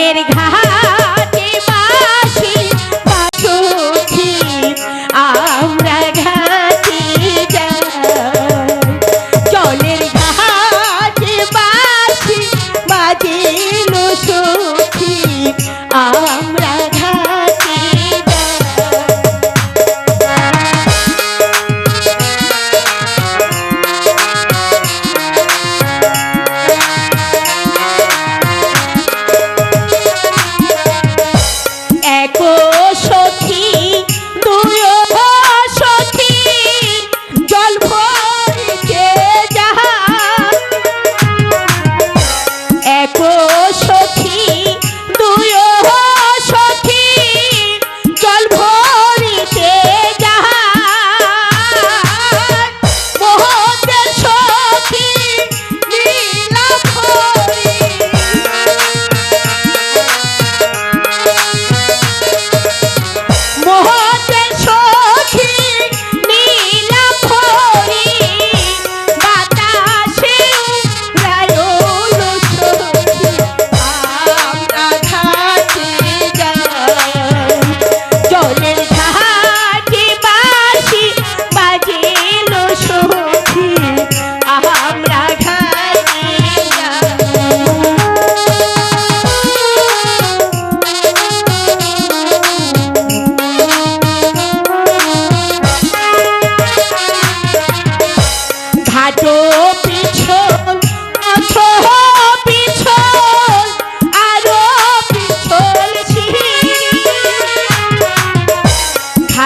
মনের ঘা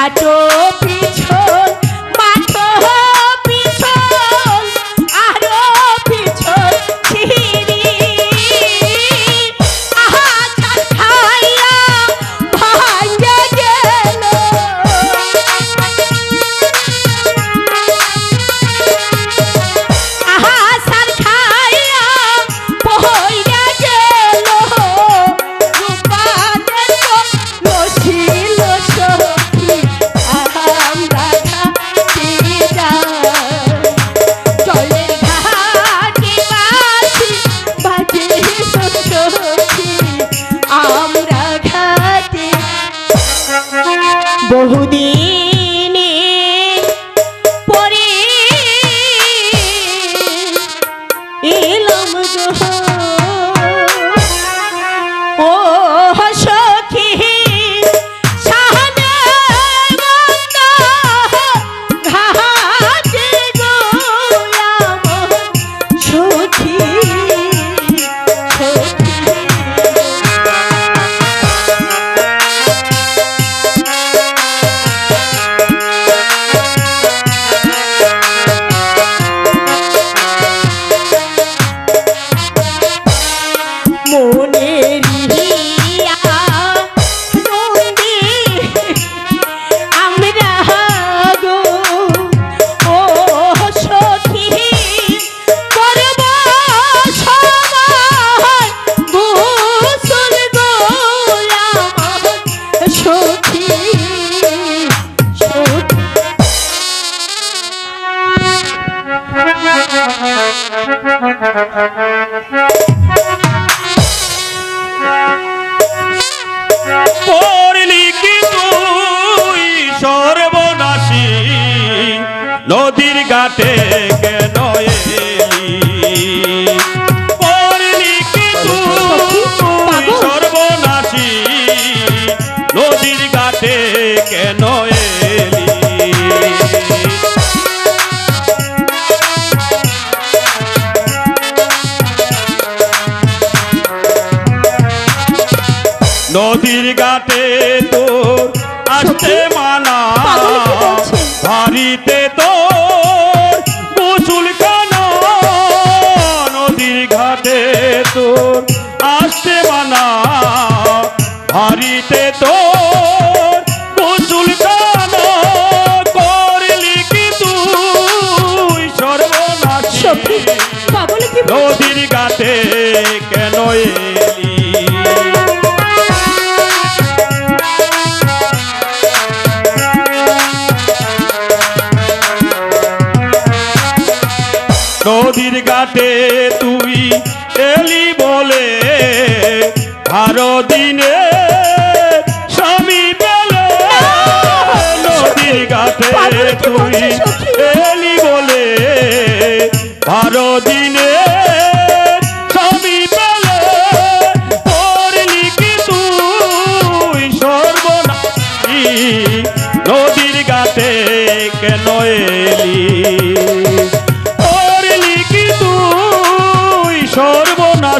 muchacho. হুদিয়ে পড়লি কি তুই সর্বনাশী? নদীর ঘাটে গাটে তোর আসতে মানা। বাড়িতে তোর মুসুল নদীর ঘাটে তোর আসতে মানা। ভারিতে তোর নদীর ঘাটে তুই এলি বলে আরও দিনে স্বামী বলে নদীর ঘাটে তুই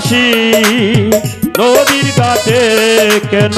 আসি নদীর কাছে কেন